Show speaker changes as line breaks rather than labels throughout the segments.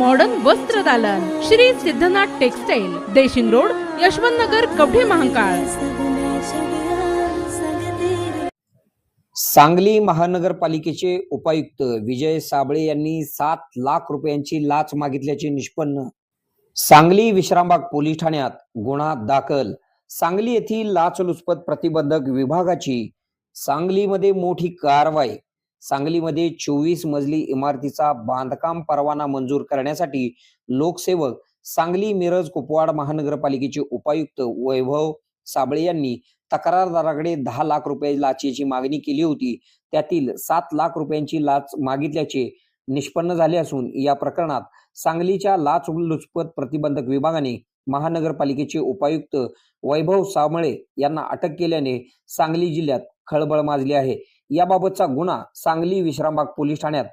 Modern वस्त्र दालन. Shri Siddhanath textile Deshing road Yashwant Nagar Kavathe Mahakal.
Sangli महानगरपालिकेचे उपायुक्त विजय साबळे यांनी सात लाख रुपयांची लाच मागितल्याचे निष्पन्न. सांगली विश्रामबाग पोलीस ठाण्यात गुन्हा दाखल. सांगली येथील लाचलुचपत प्रतिबंधक विभागाची सांगलीमध्ये मोठी कारवाई. सांगलीमध्ये चोवीस मजली इमारतीचा बांधकाम परवाना मंजूर करण्यासाठी लोकसेवक सांगली मिरज कुपवाड महानगरपालिकेचे उपायुक्त वैभव साबळे यांनी तक्रारदाराकडे दहा लाख रुपये लाचेची मागणी केली होती. त्यातील सात लाख रुपयांची लाच मागितल्याचे निष्पन्न झाले असून या प्रकरणात सांगलीच्या लाच लुचपत प्रतिबंधक विभागाने महानगरपालिकेचे उपायुक्त वैभव साबळे यांना अटक केल्याने सांगली जिल्ह्यात खळबळ माजली आहे. याबाबतचा गुन्हा सांगली विश्रामबाग पोलीस ठाण्यात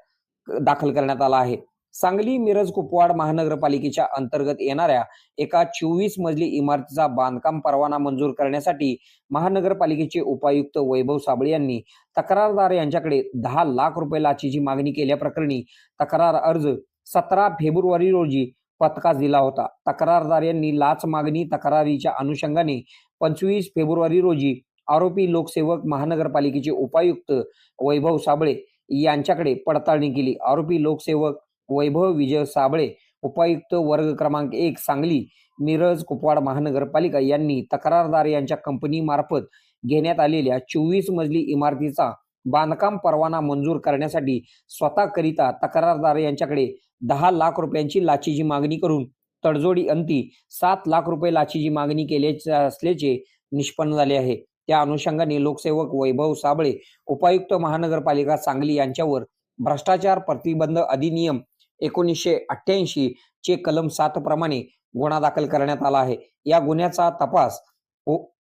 दाखल करण्यात आला आहे. सांगली मिरज कुपवाड महानगरपालिकेच्या अंतर्गत येणाऱ्या एका चोवीस मजली इमारतीचा बांधकाम परवाना मंजूर करण्यासाठी महानगरपालिकेचे उपायुक्त वैभव साबळे यांनी तक्रारदार यांच्याकडे दहा लाख रुपये लाचीची मागणी केल्याप्रकरणी तक्रार अर्ज सतरा फेब्रुवारी रोजी पथकास दिला होता. तक्रारदार यांनी लाच मागणी तक्रारीच्या अनुषंगाने पंचवीस फेब्रुवारी रोजी आरोपी लोकसेवक महानगरपालिकेचे उपायुक्त वैभव साबळे यांच्याकडे पडताळणी केली. आरोपी लोकसेवक वैभव विजय साबळे उपायुक्त वर्ग क्रमांक एक सांगली मिरज कुपवाड महानगरपालिका यांनी तक्रारदार यांच्या कंपनीमार्फत घेण्यात आलेल्या चोवीस मजली इमारतीचा बांधकाम परवाना मंजूर करण्यासाठी स्वतःकरिता तक्रारदार यांच्याकडे दहा लाख रुपयांची लाचीची मागणी करून तडजोडी अंती सात लाख रुपये लाचीची मागणी केल्याचे असल्याचे निष्पन्न झाले आहे. त्या अनुषंगाने लोकसेवक वैभव साबळे उपायुक्त महानगरपालिका सांगली यांच्यावर भ्रष्टाचार प्रतिबंध अधिनियम एकोणीसशे अठ्ठ्याऐंशी चे कलम सात प्रमाणे गुन्हा दाखल करण्यात आला आहे. या गुन्ह्याचा तपास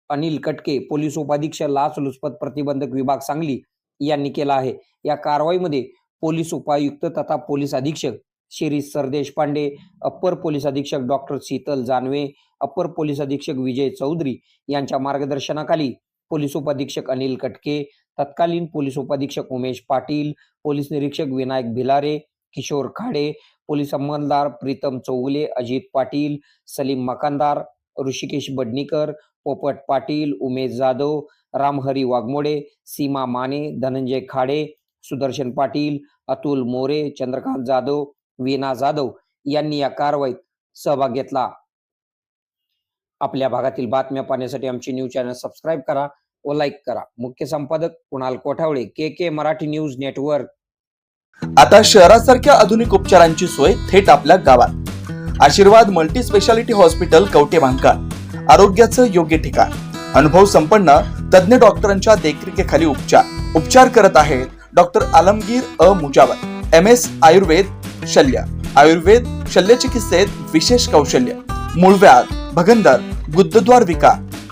अनिल कटके पोलीस उपाधीक्षक लाचलुचपत प्रतिबंधक विभाग सांगली यांनी केला आहे. या कारवाईमध्ये पोलीस उपायुक्त तथा पोलीस अधीक्षक Shri Sardeshpande upper police अधीक्षक doctor Sheetal Janve upper police अधीक्षक विजय चौधरी यांच्या मार्गदर्शनाखाली पोलीस उपाधीक्षक अनिल कटके तत्कालीन पोलीस उपाधीक्षक उमेश पाटील पोलीस निरीक्षक विनायक भिलारे किशोर खाडे पोलीस अंमलदार प्रीतम चौगुले अजित पाटील सलीम मकानदार ऋषिकेश बडनीकर पोपट पाटील उमेश जाधव रामहरी वाघमोडे सीमा माने धनंजय खाडे सुदर्शन पाटील अतुल मोरे चंद्रकांत जाधव वीणा जाधव यांनी या कारवाईत सहभाग घेतला. आपल्या भागातील बातम्या पाहण्यासाठी आमचे न्यूज चॅनल सबस्क्राईब करा. व लाईक करा. मुख्य संपादक Kunal Kothavale K K Marathi news network
आता शहरासारख्या आधुनिक उपचारांची सोय थेट आपल्या गावात. Ashirwad multi speciality hospital Kavathe Mahankal आरोग्याचं योग्य ठिकाण. अनुभव संपन्न तज्ञ डॉक्टरांच्या देखरेखीखाली उपचार. उपचार करत आहेत doctor Alamgir A Mujawar M S Ayurved शल्य. आयुर्वेद शल्य चिकित्सेत विशेष कौशल्य. मूळव्याध भगंदर गुद्धद्वार विकार